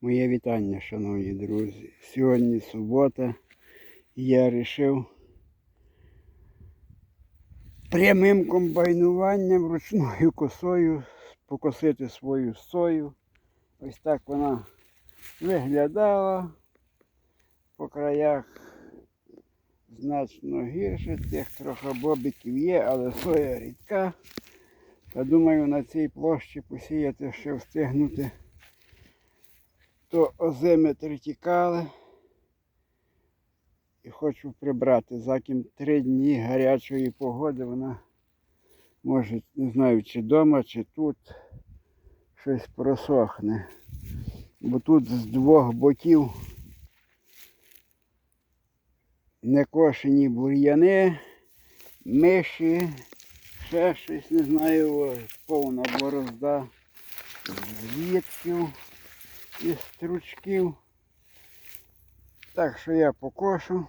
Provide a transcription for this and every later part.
Моє вітання, шановні друзі. Сьогодні субота. Я вирішив прямим комбайнуванням ручною косою покосити свою сою. Ось так вона виглядала по краях значно гірше. Тих трохи бобиків є, але соя рідка. Та думаю на цій площі посіяти ще встигнути то озими третікали. І хочу прибрати. Заким три дні гарячої погоди вона може, не знаю, чи вдома, чи тут щось просохне. Бо тут з двох боків некошені бур'яни, миші, ще щось, не знаю, повна борозда звідків із стручків. Так що я покошу.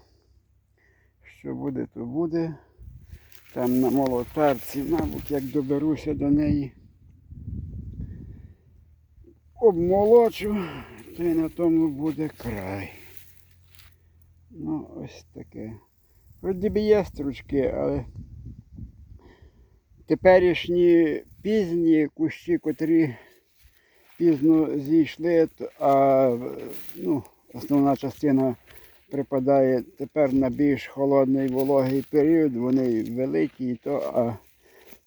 Що буде, то буде. Там на молотарці, мабуть, як доберуся до неї. Обмолочу, то й на тому буде край. Ну, ось таке. Вроді би є стручки, але теперішні пізні кущі, котрі пізно зійшли, а ну, основна частина припадає тепер на більш холодний вологий період, вони великі, то, а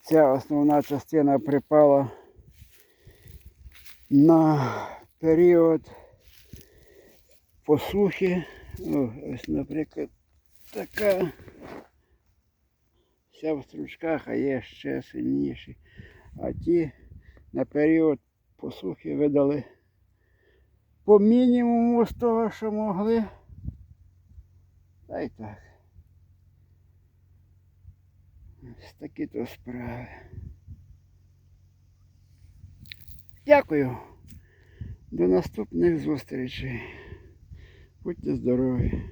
ця основна частина припала на період посухи. О, ось, наприклад, така вся в стручках, а є ще сильніші. А ті на період посухи видали по мінімуму з того, що могли. Та й так. Ось такі то справи. Дякую. До наступних зустрічей. Будьте здорові.